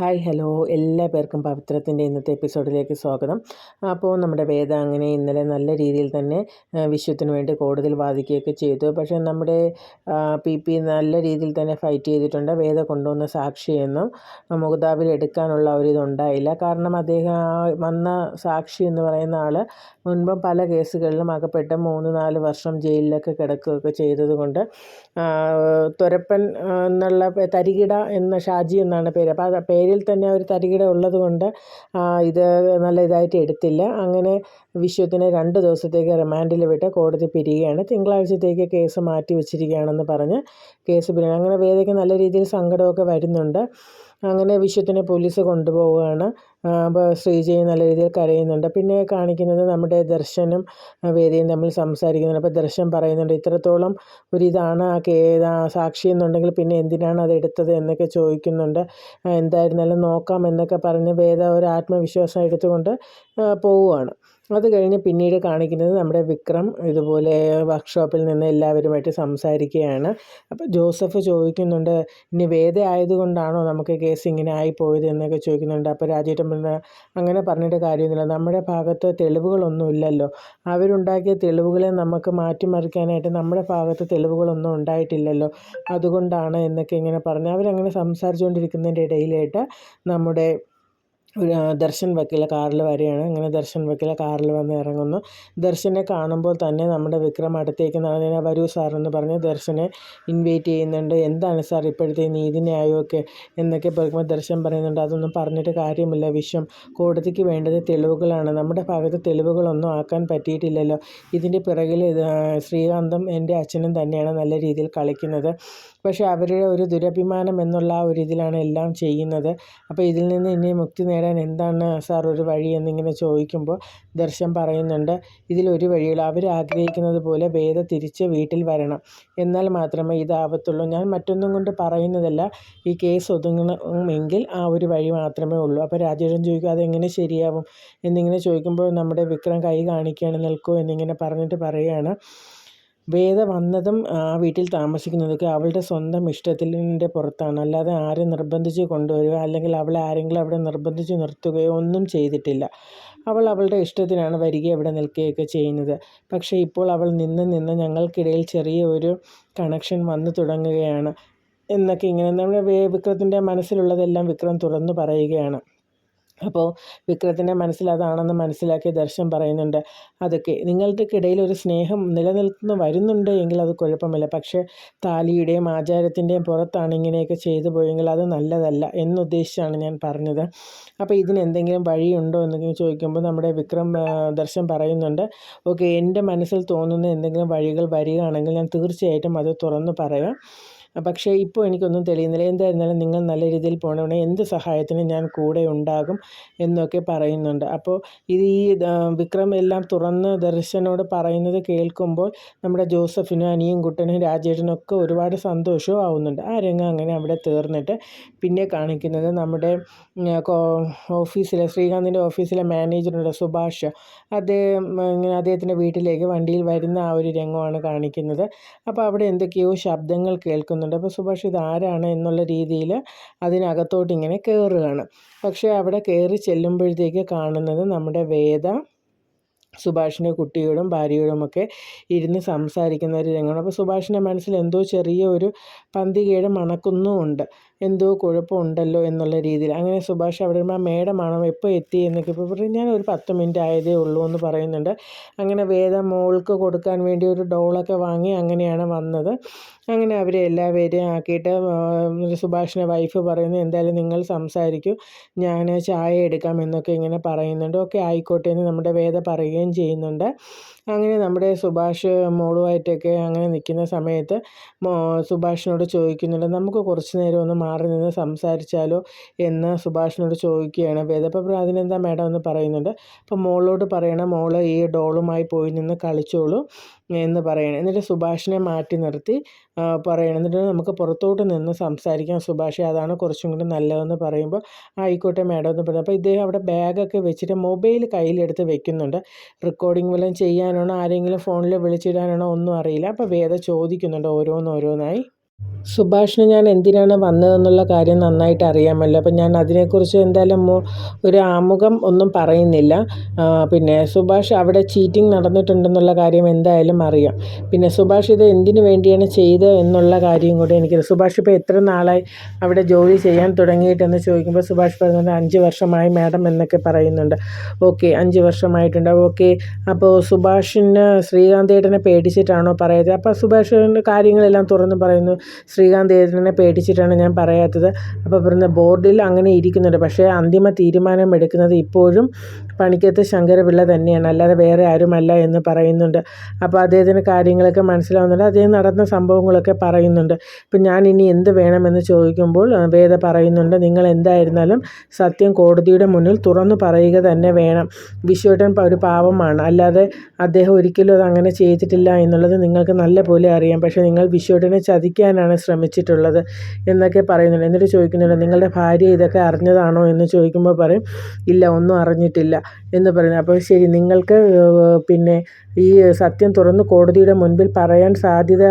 Hi hello എല്ലാ പേർക്കും പവിത്രത്തിന്റെ ഇന്നത്തെ എപ്പിസോഡിലേക്ക് സ്വാഗതം. അപ്പോൾ നമ്മുടെ വേദ അങ്ങനെ ഇന്നലെ നല്ല രീതിയിൽ തന്നെ വിശ്വത്തിന് വേണ്ടി കൂടുതൽ വാദിക്കുകയൊക്കെ ചെയ്തു. പക്ഷേ നമ്മുടെ പി പി നല്ല രീതിയിൽ തന്നെ ഫൈറ്റ് ചെയ്തിട്ടുണ്ട്. വേദ കൊണ്ടുവന്ന സാക്ഷിയൊന്നും മുഖതാബിൽ എടുക്കാനുള്ള ഒരിതുണ്ടായില്ല കാരണം അദ്ദേഹം വന്ന സാക്ഷി എന്ന് പറയുന്ന ആൾ മുൻപ് പല കേസുകളിലും അകപ്പെട്ട് മൂന്ന് നാല് വർഷം ജയിലിലൊക്കെ കിടക്കുകയൊക്കെ ചെയ്തതുകൊണ്ട് ത്വരപ്പൻ എന്നുള്ള തരികിട എന്ന ഷാജി എന്നാണ് പേര്. അപ്പോൾ ആ പേരിൽ തന്നെ ഒരു തരികിട ഉള്ളത് കൊണ്ട് ഇത് നല്ല ഇതായിട്ട് എടുത്തില്ല. അങ്ങനെ വിശ്വത്തിനെ രണ്ട് ദിവസത്തേക്ക് റിമാൻഡിൽ വിട്ട് കോടതി പിരിയുകയാണ്. തിങ്കളാഴ്ചത്തേക്ക് കേസ് മാറ്റി വെച്ചിരിക്കുകയാണെന്ന് പറഞ്ഞ് കേസ് പിരിയാണ് അങ്ങനെ വേദയ്ക്ക് നല്ല രീതിയിൽ സങ്കടമൊക്കെ വരുന്നുണ്ട്. അങ്ങനെ വിശ്വത്തിനെ പോലീസ് കൊണ്ടുപോവുകയാണ്. അപ്പോൾ ശ്രീജയും നല്ല രീതിയിൽ കരയുന്നുണ്ട്. പിന്നെ കാണിക്കുന്നത് നമ്മുടെ ദർശനും വേദിയും തമ്മിൽ സംസാരിക്കുന്നുണ്ട്. അപ്പോൾ ദർശൻ പറയുന്നുണ്ട് ഇത്രത്തോളം ഒരു ഇതാണ് ആ കേ സാക്ഷി എന്നുണ്ടെങ്കിൽ പിന്നെ എന്തിനാണ് അത് എടുത്തത്? എന്നൊക്കെ ചോദിക്കുന്നുണ്ട്. എന്തായിരുന്നാലും നോക്കാം എന്നൊക്കെ പറഞ്ഞ് വേദ ഒരു ആത്മവിശ്വാസം എടുത്തുകൊണ്ട് പോവുകയാണ് അത് കഴിഞ്ഞ് പിന്നീട് കാണിക്കുന്നത് നമ്മുടെ വിക്രം ഇതുപോലെ വർക്ക്ഷോപ്പിൽ നിന്ന് എല്ലാവരുമായിട്ട് സംസാരിക്കുകയാണ്. അപ്പോൾ ജോസഫ് ചോദിക്കുന്നുണ്ട് ഇനി വേദ ആയതുകൊണ്ടാണോ നമുക്ക് കേസ് ഇങ്ങനെ ആയിപ്പോയത് എന്നൊക്കെ ചോദിക്കുന്നുണ്ട്. അപ്പോൾ രാജേട്ടൻ പറഞ്ഞ അങ്ങനെ പറഞ്ഞിട്ട് കാര്യമൊന്നുമില്ല നമ്മുടെ ഭാഗത്ത് തെളിവുകളൊന്നും ഇല്ലല്ലോ. അവരുണ്ടാക്കിയ തെളിവുകളെ നമുക്ക് മാറ്റിമറിക്കാനായിട്ട് നമ്മുടെ ഭാഗത്ത് തെളിവുകളൊന്നും ഉണ്ടായിട്ടില്ലല്ലോ. അതുകൊണ്ടാണ് എന്നൊക്കെ ഇങ്ങനെ പറഞ്ഞ് അവരങ്ങനെ സംസാരിച്ചുകൊണ്ടിരിക്കുന്നതിന്റെ ഇടയിലായിട്ട് നമ്മുടെ ദർശൻ വക്കീല കാറിൽ വരികയാണ്. ഇങ്ങനെ ദർശൻ വക്കീല കാറിൽ വന്ന് ഇറങ്ങുന്നു. ദർശനെ കാണുമ്പോൾ തന്നെ നമ്മുടെ വിക്രം അടുത്തേക്ക് നടന്നതിനെ വരൂ സാർ എന്ന് പറഞ്ഞ് ദർശനെ ഇൻവൈറ്റ് ചെയ്യുന്നുണ്ട്. എന്താണ് സാർ ഇപ്പോഴത്തെ നീതി ന്യായമൊക്കെ? എന്നൊക്കെ പറയുമ്പോൾ ദർശൻ പറയുന്നുണ്ട്. അതൊന്നും പറഞ്ഞിട്ട് കാര്യമില്ല വിഷം കോടതിക്ക് വേണ്ടത് തെളിവുകളാണ്. നമ്മുടെ ഭാഗത്ത് തെളിവുകളൊന്നും ആക്കാൻ പറ്റിയിട്ടില്ലല്ലോ. ഇതിന്റെ പിറകിൽ ശ്രീകാന്തം എന്റെ അച്ഛനും തന്നെയാണ് നല്ല രീതിയിൽ കളിക്കുന്നത്. പക്ഷേ അവരുടെ ഒരു ദുരഭിമാനം എന്നുള്ള ആ ഒരു ഇതിലാണ് എല്ലാം ചെയ്യുന്നത്. അപ്പോൾ ഇതിൽ നിന്ന് ഇനി മുക്തി നേടാൻ എന്താണ് സാർ ഒരു വഴി എന്നിങ്ങനെ ചോദിക്കുമ്പോൾ ദർശൻ പറയുന്നുണ്ട് ഇതിലൊരു വഴിയുള്ള. അവർ ആഗ്രഹിക്കുന്നത് പോലെ വേദ തിരിച്ച് വീട്ടിൽ വരണം. എന്നാൽ മാത്രമേ ഇതാവത്തുള്ളൂ. ഞാൻ മറ്റൊന്നും കൊണ്ട് പറയുന്നതല്ല. ഈ കേസ് ഒതുങ്ങണമെങ്കിൽ ആ ഒരു വഴി മാത്രമേ ഉള്ളൂ. അപ്പോൾ രാജേഷൻ ചോദിക്കും അതെങ്ങനെ ശരിയാവും? എന്നിങ്ങനെ ചോദിക്കുമ്പോൾ നമ്മുടെ വിക്രം കൈ കാണിക്കുകയാണ് നിൽക്കൂ എന്നിങ്ങനെ പറഞ്ഞിട്ട് പറയുകയാണ്. വേദ വന്നതും ആ വീട്ടിൽ താമസിക്കുന്നതൊക്കെ അവളുടെ സ്വന്തം ഇഷ്ടത്തിന്റെ പുറത്താണ്. അല്ലാതെ ആരും നിർബന്ധിച്ച് കൊണ്ടുവരിക അല്ലെങ്കിൽ അവളെ ആരെങ്കിലും അവിടെ നിർബന്ധിച്ച് നിർത്തുകയോ ഒന്നും ചെയ്തിട്ടില്ല. അവൾ അവളുടെ ഇഷ്ടത്തിനാണ് വരികയും ഇവിടെ നിൽക്കുകയൊക്കെ ചെയ്യുന്നത്. പക്ഷേ ഇപ്പോൾ അവൾ നിന്ന് നിന്ന് ഞങ്ങൾക്കിടയിൽ ചെറിയ ഒരു കണക്ഷൻ വന്നു തുടങ്ങുകയാണ്. എന്നൊക്കെ ഇങ്ങനെ നമ്മുടെ വിക്രത്തിന്റെ മനസ്സിലുള്ളതെല്ലാം വിക്രം തുറന്നു പറയുകയാണ്. അപ്പോൾ വിക്രത്തിന്റെ മനസ്സിൽ അതാണെന്ന് മനസ്സിലാക്കി ദർശൻ പറയുന്നുണ്ട് അതൊക്കെ നിങ്ങൾക്കിടയിൽ ഒരു സ്നേഹം നിലനിൽക്കുന്നു വരുന്നുണ്ട് എങ്കിൽ അത് കുഴപ്പമില്ല. പക്ഷേ താലിയുടെയും ആചാരത്തിന്റെയും പുറത്താണ് ഇങ്ങനെയൊക്കെ ചെയ്തു പോയെങ്കിൽ അത് നല്ലതല്ല എന്നുദ്ദേശിച്ചാണ് ഞാൻ പറഞ്ഞത്. അപ്പോൾ ഇതിനെന്തെങ്കിലും വഴിയുണ്ടോ എന്നൊക്കെ ചോദിക്കുമ്പോൾ നമ്മുടെ വിക്രം ദർശൻ പറയുന്നുണ്ട് ഓക്കെ എന്റെ മനസ്സിൽ തോന്നുന്ന എന്തെങ്കിലും വഴികൾ വരികയാണെങ്കിൽ ഞാൻ തീർച്ചയായിട്ടും അത് തുറന്നു പറയാം. പക്ഷേ ഇപ്പോൾ എനിക്കൊന്നും തെളിയുന്നില്ല. എന്തായിരുന്നാലും നിങ്ങൾ നല്ല രീതിയിൽ പോകണമെങ്കിൽ എന്ത് സഹായത്തിനും ഞാൻ കൂടെ ഉണ്ടാകും എന്നൊക്കെ പറയുന്നുണ്ട്. അപ്പോൾ ഇത് ഈ വിക്രം എല്ലാം തുറന്ന് ദർശനോട് പറയുന്നത് കേൾക്കുമ്പോൾ നമ്മുടെ ജോസഫിനും അനിയും കുട്ടനും രാജേട്ടനും ഒക്കെ ഒരുപാട് സന്തോഷവും ആവുന്നുണ്ട്. ആ രംഗം അങ്ങനെ അവിടെ തീർന്നിട്ട് പിന്നെ കാണിക്കുന്നത് നമ്മുടെ ഓഫീസിലെ ശ്രീകാന്തിന്റെ ഓഫീസിലെ മാനേജറുണ്ട് സുഭാഷ്. അദ്ദേഹം ഇങ്ങനെ അദ്ദേഹത്തിന്റെ വീട്ടിലേക്ക് വണ്ടിയിൽ വരുന്ന ആ ഒരു രംഗമാണ് കാണിക്കുന്നത്. അപ്പോൾ അവിടെ എന്തൊക്കെയോ ശബ്ദങ്ങൾ കേൾക്കുന്നു. തോന്നുന്നുണ്ട്. അപ്പോൾ സുഭാഷ് ഇതാരാണ് എന്നുള്ള രീതിയിൽ അതിനകത്തോട്ട് ഇങ്ങനെ കയറുകയാണ് പക്ഷേ അവിടെ കയറി ചെല്ലുമ്പോഴത്തേക്ക് കാണുന്നത് നമ്മുടെ വേദ സുഭാഷിന്റെ കുട്ടിയോടും ഭാര്യയോടുമൊക്കെ ഇരുന്ന് സംസാരിക്കുന്ന ഒരു രംഗമാണ്. അപ്പോൾ സുഭാഷിന്റെ മനസ്സിൽ എന്തോ ചെറിയ ഒരു പന്തികേട് മണക്കുന്നുമുണ്ട്. എന്തോ കുഴപ്പമുണ്ടല്ലോ എന്നുള്ള രീതിയിൽ. അങ്ങനെ സുഭാഷ് അവിടെ ആ മേഡമാണോ എപ്പോൾ എത്തി എന്നൊക്കെ ഇപ്പോൾ പറഞ്ഞു ഞാൻ ഒരു പത്ത് മിനിറ്റ് ആയതേ ഉള്ളൂ എന്ന് പറയുന്നുണ്ട്. അങ്ങനെ വേദ മോൾക്ക് കൊടുക്കാൻ വേണ്ടി ഒരു ഡോളൊക്കെ വാങ്ങി അങ്ങനെയാണ് വന്നത്. അങ്ങനെ അവരെ എല്ലാവരെയും ആക്കിയിട്ട് സുഭാഷിന്റെ വൈഫ് പറയുന്നു എന്തായാലും നിങ്ങൾ സംസാരിക്കൂ. ഞാൻ ചായ എടുക്കാം എന്നൊക്കെ ഇങ്ങനെ പറയുന്നുണ്ട്. ഓക്കെ ആയിക്കോട്ടെ എന്ന് നമ്മുടെ വേദ പറയുകയും ചെയ്യുന്നുണ്ട്. അങ്ങനെ നമ്മുടെ സുഭാഷ് മോളുമായിട്ടൊക്കെ അങ്ങനെ നിൽക്കുന്ന സമയത്ത് സുഭാഷിനോട് ചോദിക്കുന്നുണ്ട് നമുക്ക് കുറച്ച് നേരം ഒന്ന് മാറി നിന്ന് സംസാരിച്ചാലോ എന്ന് സുഭാഷിനോട് ചോദിക്കുകയാണ്. വേദപ്രഭ്രാതിന് എന്താ മേഡം എന്ന് പറയുന്നുണ്ട്. അപ്പം മോളോട് പറയണം മോൾ ഈ ഡോളുമായി പോയി നിന്ന് കളിച്ചോളൂ എന്ന് പറയണം. എന്നിട്ട് സുഭാഷിനെ മാറ്റി നിർത്തി പറയണം. എന്നിട്ട് നമുക്ക് പുറത്തോട്ട് നിന്ന് സംസാരിക്കാം സുഭാഷ് അതാണ് കുറച്ചും കൂടി നല്ലതെന്ന് പറയുമ്പോൾ. ആയിക്കോട്ടെ മേഡം എന്ന് പറഞ്ഞു അപ്പോൾ ഇദ്ദേഹം അവിടെ ബാഗൊക്കെ വെച്ചിട്ട് മൊബൈൽ കയ്യിലെടുത്ത് വെക്കുന്നുണ്ട്. റെക്കോർഡിംഗ് വല്ലതും ചെയ്യാനാണോ ആരെങ്കിലും ഫോണിൽ വിളിച്ചിടാനാണോ ഒന്നും അറിയില്ല. അപ്പോൾ വേദ ചോദിക്കുന്നുണ്ട് ഓരോന്നോരോന്നായി സുഭാഷിന് ഞാൻ എന്തിനാണ് വന്നതെന്നുള്ള കാര്യം നന്നായിട്ട് അറിയാമല്ലോ. അപ്പം ഞാൻ അതിനെക്കുറിച്ച് എന്തായാലും ഒരു ആമുഖം ഒന്നും പറയുന്നില്ല. പിന്നെ സുഭാഷ് അവിടെ ചീറ്റിംഗ് നടന്നിട്ടുണ്ടെന്നുള്ള കാര്യം എന്തായാലും അറിയാം. പിന്നെ സുഭാഷ് ഇത് എന്തിനു വേണ്ടിയാണ് ചെയ്തത് എന്നുള്ള കാര്യം കൂടെ എനിക്ക് സുഭാഷ് ഇപ്പോൾ എത്ര നാളായി അവിടെ ജോലി ചെയ്യാൻ തുടങ്ങിയിട്ടെന്ന് ചോദിക്കുമ്പോൾ സുഭാഷ് പറയുന്നുണ്ട് അഞ്ച് വർഷമായി മാഡം എന്നൊക്കെ പറയുന്നുണ്ട്. ഓക്കെ അഞ്ച് വർഷമായിട്ടുണ്ട്. ഓക്കെ അപ്പോൾ സുഭാഷിന് ശ്രീകാന്തേട്ടനെ പേടിച്ചിട്ടാണോ പറയുന്നത്? അപ്പോൾ സുഭാഷിന്റെ കാര്യങ്ങളെല്ലാം തുറന്ന് പറയുന്നു. ശ്രീകാന്ത് ഏട്ടനെ പേടിച്ചിട്ടാണ് ഞാൻ പറയാത്തത്. അപ്പോൾ പറയുന്ന ബോർഡിൽ അങ്ങനെ ഇരിക്കുന്നുണ്ട്. പക്ഷേ അന്തിമ തീരുമാനം എടുക്കുന്നത് ഇപ്പോഴും പണിക്കത്ത് ശങ്കരപിള്ള തന്നെയാണ്. അല്ലാതെ വേറെ ആരുമല്ല എന്ന് പറയുന്നുണ്ട്. അപ്പോൾ അദ്ദേഹത്തിന് കാര്യങ്ങളൊക്കെ മനസ്സിലാവുന്നുണ്ട്. അദ്ദേഹം നടന്ന സംഭവങ്ങളൊക്കെ പറയുന്നുണ്ട്. ഇപ്പം ഞാൻ ഇനി എന്ത് വേണമെന്ന് ചോദിക്കുമ്പോൾ വേദ പറയുന്നുണ്ട് നിങ്ങൾ എന്തായിരുന്നാലും സത്യം കോടതിയുടെ മുന്നിൽ തുറന്നു പറയുക തന്നെ വേണം. വിശ്വേട്ടൻ ഒരു പാവമാണ്. അല്ലാതെ അദ്ദേഹം ഒരിക്കലും അത് അങ്ങനെ ചെയ്തിട്ടില്ല എന്നുള്ളത് നിങ്ങൾക്ക് നല്ല പോലെ അറിയാം. പക്ഷേ നിങ്ങൾ വിശ്വേട്ടനെ ചതിക്കാനാണ് ശ്രമിച്ചിട്ടുള്ളത് എന്നൊക്കെ പറയുന്നുണ്ട്. എന്നിട്ട് ചോദിക്കുന്നുണ്ട് നിങ്ങളുടെ ഭാര്യ ഇതൊക്കെ അറിഞ്ഞതാണോ? എന്ന് ചോദിക്കുമ്പോൾ പറയും ഇല്ല ഒന്നും അറിഞ്ഞിട്ടില്ല. എന്ന് പറയുന്നത് അപ്പോൾ ശരി നിങ്ങൾക്ക് പിന്നെ ഈ സത്യം തുറന്ന് കോടതിയുടെ മുൻപിൽ പറയാൻ സാധ്യത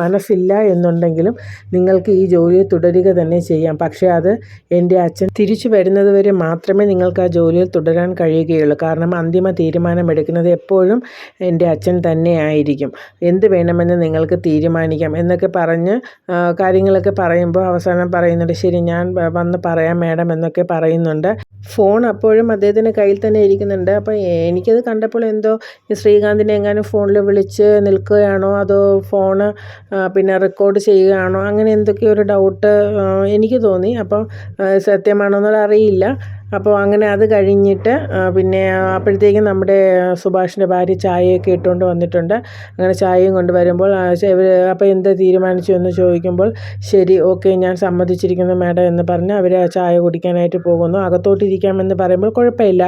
മനസ്സില്ല എന്നുണ്ടെങ്കിലും നിങ്ങൾക്ക് ഈ ജോലിയിൽ തുടരുക തന്നെ ചെയ്യാം. പക്ഷേ അത് എന്റെ അച്ഛൻ തിരിച്ചു വരുന്നത് വരെ മാത്രമേ നിങ്ങൾക്ക് ആ ജോലിയിൽ തുടരാൻ കഴിയുകയുള്ളൂ. കാരണം അന്തിമ തീരുമാനം എടുക്കുന്നത് എപ്പോഴും എന്റെ അച്ഛൻ തന്നെ ആയിരിക്കും എന്ത് വേണമെന്ന് നിങ്ങൾക്ക് തീരുമാനിക്കാം എന്നൊക്കെ പറഞ്ഞ് കാര്യങ്ങളൊക്കെ പറയുമ്പോൾ അവസാനം പറയുന്നുണ്ട് ശരി ഞാൻ വന്ന് പറയാം മാഡം എന്നൊക്കെ പറയുന്നുണ്ട്. ഫോൺ അപ്പോഴും അദ്ദേഹത്തിന്റെ കയ്യിൽ തന്നെ ഇരിക്കുന്നുണ്ട്. അപ്പോൾ എനിക്കത് കണ്ടപ്പോൾ എന്തോ ശ്രീകാന്തിനെ എങ്ങാനും ഫോണിൽ വിളിച്ച് നിൽക്കുകയാണോ അതോ ഫോണ് പിന്നെ റെക്കോർഡ് ചെയ്യുകയാണോ അങ്ങനെ എന്തൊക്കെയോ ഒരു ഡൗട്ട് എനിക്ക് തോന്നി. അപ്പം സത്യമാണോ എന്നുള്ളത് അറിയില്ല. അപ്പോൾ അങ്ങനെ അത് കഴിഞ്ഞിട്ട് പിന്നെ അപ്പോഴത്തേക്കും നമ്മുടെ സുഭാഷിന്റെ ഭാര്യ ചായയൊക്കെ ഇട്ടുകൊണ്ട് വന്നിട്ടുണ്ട്. അങ്ങനെ ചായയും കൊണ്ട് വരുമ്പോൾ അപ്പോൾ എന്ത് തീരുമാനിച്ചു എന്ന് ചോദിക്കുമ്പോൾ ശരി ഓക്കെ ഞാൻ സമ്മതിച്ചിരിക്കുന്നു മാഡം എന്ന് പറഞ്ഞ് അവർ ചായ കുടിക്കാനായിട്ട് പോകുന്നു. അകത്തോട്ടിരിക്കാമെന്ന് പറയുമ്പോൾ കുഴപ്പമില്ല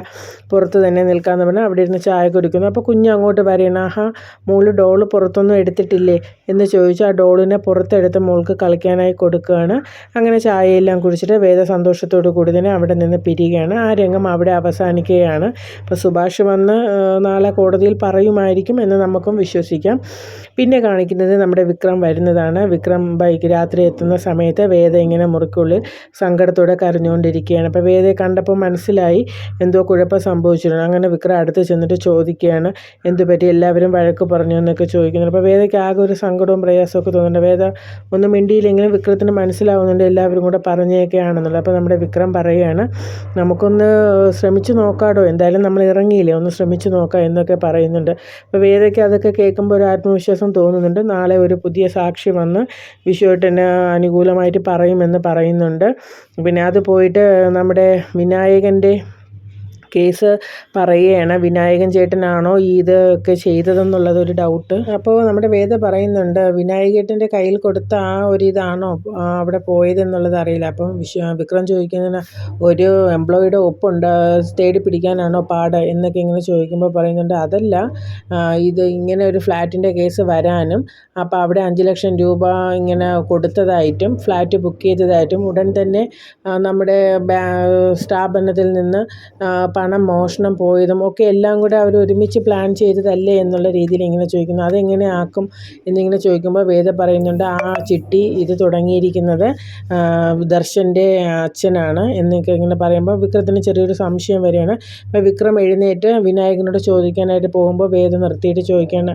പുറത്ത് തന്നെ നിൽക്കാമെന്ന് പറഞ്ഞാൽ അവിടെ ഇരുന്ന് ചായ കുടിക്കുന്നു. അപ്പോൾ കുഞ്ഞ് അങ്ങോട്ട് പറയണം ആഹാ മോൾ ഡോൾ പുറത്തൊന്നും എടുത്തിട്ടില്ലേ? എന്ന് ചോദിച്ചാൽ ആ ഡോളിനെ പുറത്തെടുത്ത് മോൾക്ക് കളിക്കാനായി കൊടുക്കുകയാണ്. അങ്ങനെ ചായയെല്ലാം കുടിച്ചിട്ട് വേദ സന്തോഷത്തോടു കൂടി തന്നെ അവിടെ നിന്ന് പിരിയുക ചെയ്യുകയാണ്. ആ രംഗം അവിടെ അവസാനിക്കുകയാണ്. അപ്പോൾ സുഭാഷ് വന്ന് നാളെ കോടതിയിൽ പറയുമായിരിക്കും എന്ന് നമുക്കും വിശ്വസിക്കാം. പിന്നെ കാണിക്കുന്നത് നമ്മുടെ വിക്രം വരുന്നതാണ്. വിക്രം ബൈക്ക് രാത്രി എത്തുന്ന സമയത്ത് വേദ ഇങ്ങനെ മുറിക്കുള്ളിൽ സങ്കടത്തോടെ കരഞ്ഞുകൊണ്ടിരിക്കുകയാണ്. അപ്പോൾ വേദയെ കണ്ടപ്പോൾ മനസ്സിലായി എന്തോ കുഴപ്പം സംഭവിച്ചിരുന്നു അങ്ങനെ വിക്രം അടുത്ത് ചെന്നിട്ട് ചോദിക്കുകയാണ് എന്തു പറ്റി? എല്ലാവരും വഴക്ക് പറഞ്ഞു? എന്നൊക്കെ ചോദിക്കുന്നുണ്ട്. അപ്പോൾ വേദയ്ക്ക് ആകെ ഒരു സങ്കടവും പ്രയാസമൊക്കെ തോന്നുന്നുണ്ട്. വേദ ഒന്നും മിണ്ടിയില്ലെങ്കിലും വിക്രത്തിന് മനസ്സിലാവുന്നുണ്ട്. എല്ലാവരും കൂടെ പറഞ്ഞേക്കെയാണെന്നുള്ളത് അപ്പോൾ നമ്മുടെ വിക്രം പറയുകയാണ് നമുക്കൊന്ന് ശ്രമിച്ചു നോക്കാടോ. എന്തായാലും നമ്മൾ ഇറങ്ങിയില്ലേ? ഒന്ന് ശ്രമിച്ചു നോക്കാം എന്നൊക്കെ പറയുന്നുണ്ട്. അപ്പോൾ വേദയ്ക്ക് അതൊക്കെ കേൾക്കുമ്പോൾ ഒരു ആത്മവിശ്വാസം തോന്നുന്നുണ്ട്. നാളെ ഒരു പുതിയ സാക്ഷി വന്ന് വിശ്വട്ടന് അനുകൂലമായിട്ട് പറയുമെന്ന് പറയുന്നുണ്ട്. പിന്നെ അത് പോയിട്ട് നമ്മുടെ വിനായകന്റെ കേസ് പറയുകയാണ്. വിനായകൻ ചേട്ടനാണോ ഇതൊക്കെ ചെയ്തതെന്നുള്ളത് ഒരു ഡൗട്ട് അപ്പോൾ നമ്മുടെ വേദ പറയുന്നുണ്ട് വിനായകേട്ടന്റെ കയ്യിൽ കൊടുത്ത ആ ഒരു ഇതാണോ അവിടെ പോയതെന്നുള്ളത് അറിയില്ല. അപ്പം വിശ്വ വിക്രം ചോദിക്കുന്നതിന് ഒരു എംപ്ലോയിയുടെ ഒപ്പുണ്ട് തേടി പിടിക്കാനാണോ പാട്? എന്നൊക്കെ ഇങ്ങനെ ചോദിക്കുമ്പോൾ പറയുന്നുണ്ട് അതല്ല ഇത് ഇങ്ങനെ ഒരു ഫ്ലാറ്റിന്റെ കേസ് വരാനും അപ്പോൾ അവിടെ അഞ്ച് ലക്ഷം രൂപ ഇങ്ങനെ കൊടുത്തതായിട്ടും ഫ്ലാറ്റ് ബുക്ക് ചെയ്തതായിട്ടും ഉടൻ തന്നെ നമ്മുടെ സ്ഥാപനത്തിൽ നിന്ന് പണം മോഷണം പോയതും ഒക്കെ എല്ലാം കൂടെ അവർ ഒരുമിച്ച് പ്ലാൻ ചെയ്തതല്ലേ എന്നുള്ള രീതിയിൽ ഇങ്ങനെ ചോദിക്കുന്നു. അതെങ്ങനെ ആക്കും എന്നിങ്ങനെ ചോദിക്കുമ്പോൾ വേദ പറയുന്നുണ്ട് ആ ചിട്ടി ഇത് തുടങ്ങിയിരിക്കുന്നത് ദർശന്റെ അച്ഛനാണ് എന്നൊക്കെ ഇങ്ങനെ പറയുമ്പോൾ വിക്രത്തിന് ചെറിയൊരു സംശയം വരികയാണ്. അപ്പോൾ വിക്രം എഴുന്നേറ്റ് വിനായകനോട് ചോദിക്കാനായിട്ട് പോകുമ്പോൾ വേദ നിർത്തിയിട്ട് ചോദിക്കുകയാണ്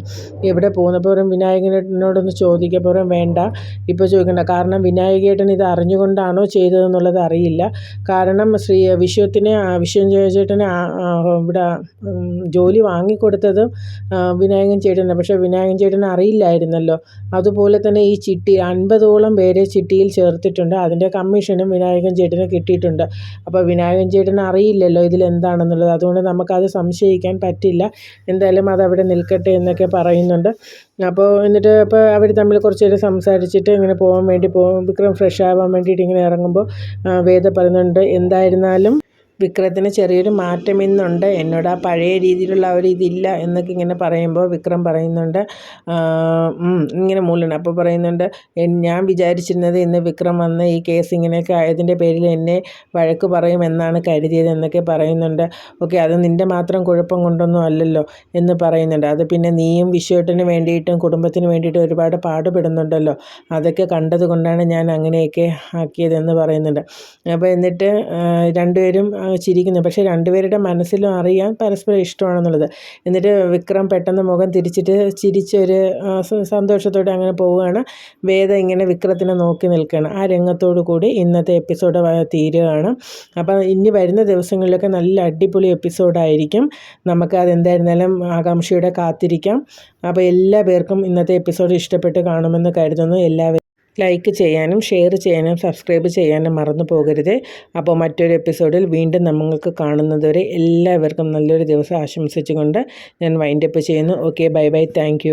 എവിടെ പോകുന്നപ്പോൾ വിനായകനോടൊന്ന് ചോദിക്കപ്പോഴും വേണ്ട. ഇപ്പോൾ ചോദിക്കണ്ട. കാരണം വിനായകേട്ടൻ ഇത് അറിഞ്ഞുകൊണ്ടാണോ ചെയ്തതെന്നുള്ളത് അറിയില്ല. കാരണം ശ്രീ വിശ്വത്തിനെ വിശ്വം ചേട്ടൻ ഇവിടെ ജോലി വാങ്ങിക്കൊടുത്തത് വിനായകൻ ചേട്ടനാണ്. പക്ഷേ വിനായകൻ ചേട്ടന് അറിയില്ലായിരുന്നല്ലോ. അതുപോലെ തന്നെ ഈ ചിട്ടി അൻപതോളം പേരെ ചിട്ടിയിൽ ചേർത്തിട്ടുണ്ട്. അതിന്റെ കമ്മീഷനും വിനായകൻ ചേട്ടന് കിട്ടിയിട്ടുണ്ട്. അപ്പോൾ വിനായകൻ ചേട്ടന് അറിയില്ലല്ലോ ഇതിലെന്താണെന്നുള്ളത്. അതുകൊണ്ട് നമുക്കത് സംശയിക്കാൻ പറ്റില്ല. എന്തായാലും അതവിടെ നിൽക്കട്ടെ എന്നൊക്കെ പറയുന്നുണ്ട്. അപ്പോൾ എന്നിട്ട് അപ്പോൾ അവർ തമ്മിൽ കുറച്ച് നേരം സംസാരിച്ചിട്ട് ഇങ്ങനെ പോകാൻ വേണ്ടി പോകും. വിക്രം ഫ്രഷ് ആവാൻ വേണ്ടിയിട്ട് ഇങ്ങനെ ഇറങ്ങുമ്പോൾ വേദ പറയുന്നുണ്ട് എന്തായിരുന്നാലും വിക്രത്തിന് ചെറിയൊരു മാറ്റം ഇന്നുണ്ട്. എന്നോട് ആ പഴയ രീതിയിലുള്ള ഒരു ഇതില്ല എന്നൊക്കെ ഇങ്ങനെ പറയുമ്പോൾ വിക്രം പറയുന്നുണ്ട്. ഇങ്ങനെ മൂളണം അപ്പോൾ പറയുന്നുണ്ട് ഞാൻ വിചാരിച്ചിരുന്നത് ഇന്ന് വിക്രം വന്ന് ഈ കേസ് ഇങ്ങനെയൊക്കെ ആയതിന്റെ പേരിൽ എന്നെ വഴക്ക് പറയുമെന്നാണ് കരുതിയത് എന്നൊക്കെ പറയുന്നുണ്ട്. ഓക്കെ അത് നിന്റെ മാത്രം കുഴപ്പം കൊണ്ടൊന്നും അല്ലല്ലോ എന്ന് പറയുന്നുണ്ട്. അത് പിന്നെ നീയും വിശ്വട്ടിന് വേണ്ടിയിട്ടും കുടുംബത്തിന് വേണ്ടിയിട്ടും ഒരുപാട് പാടുപെടുന്നുണ്ടല്ലോ. അതൊക്കെ കണ്ടതുകൊണ്ടാണ് ഞാൻ അങ്ങനെയൊക്കെ ആക്കിയതെന്ന് പറയുന്നുണ്ട്. അപ്പോൾ എന്നിട്ട് രണ്ടുപേരും ചിരിക്കുന്നു പക്ഷേ രണ്ടുപേരുടെ മനസ്സിലും അറിയാം പരസ്പരം ഇഷ്ടമാണെന്നുള്ളത്. എന്നിട്ട് വിക്രം പെട്ടെന്ന് മുഖം തിരിച്ചിട്ട് ചിരിച്ചൊരു സന്തോഷത്തോടെ അങ്ങനെ പോവുകയാണ്. വേദ ഇങ്ങനെ വിക്രത്തിനെ നോക്കി നിൽക്കുകയാണ്. ആ രംഗത്തോടു കൂടി ഇന്നത്തെ എപ്പിസോഡ് തീരുകയാണ്. അപ്പം ഇനി വരുന്ന ദിവസങ്ങളിലൊക്കെ നല്ല അടിപൊളി എപ്പിസോഡായിരിക്കും. നമുക്ക് അതെന്തായിരുന്നാലും ആകാംക്ഷയുടെ കാത്തിരിക്കാം. അപ്പോൾ എല്ലാ പേർക്കും ഇന്നത്തെ എപ്പിസോഡ് ഇഷ്ടപ്പെട്ട് കാണുമെന്ന് കരുതുന്നു. എല്ലാവരും ലൈക്ക് ചെയ്യാനും ഷെയർ ചെയ്യാനും സബ്സ്ക്രൈബ് ചെയ്യാനും മറന്നു പോകരുത്. അപ്പോൾ മറ്റൊരു എപ്പിസോഡിൽ വീണ്ടും നമ്മൾക്ക് കാണുന്നതുവരെ എല്ലാവർക്കും നല്ലൊരു ദിവസം ആശംസിച്ചുകൊണ്ട് ഞാൻ വൈൻഡപ്പ് ചെയ്യുന്നു. Okay bye bye thank